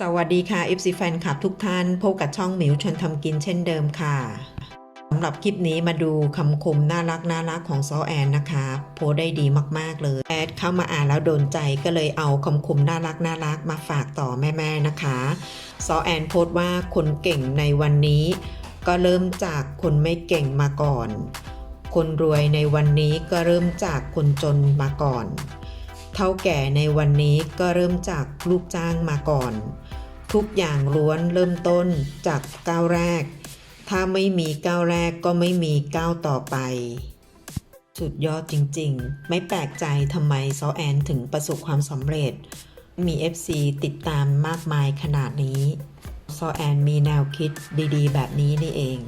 สวัสดีค่ะ FC แฟนคลับทุกท่านพบกับช่องหมิวชวนทำกินเช่นเดิมค่ะสำหรับคลิปนี้มาดูคำคมน่ารักน่ารักของซอแอนนะคะ โพสได้ดีมากๆเลยแอดเข้ามาอ่านแล้วโดนใจก็เลยเอาคำคมน่ารักน่ารักมาฝากต่อแม่ๆนะคะซอแอนโพสว่าคนเก่งในวันนี้ ก็เริ่มจากคนไม่เก่งมาก่อน คนรวยในวันนี้ก็เริ่มจากคนจนมาก่อน เท่าแก่ในวันนี้ก็เริ่มจากลูกจ้างมาก่อน ทุกอย่างล้วนเริ่มต้นจากก้าวแรก ถ้าไม่มีก้าวแรกก็ไม่มีก้าวต่อไป สุดยอดจริงๆ ไม่แปลกใจทำไมซอแอนถึงประสบความสำเร็จ มี FC ติดตามมากมายขนาดนี้ซอแอนมีแนวคิดดีๆ แบบนี้นี่เอง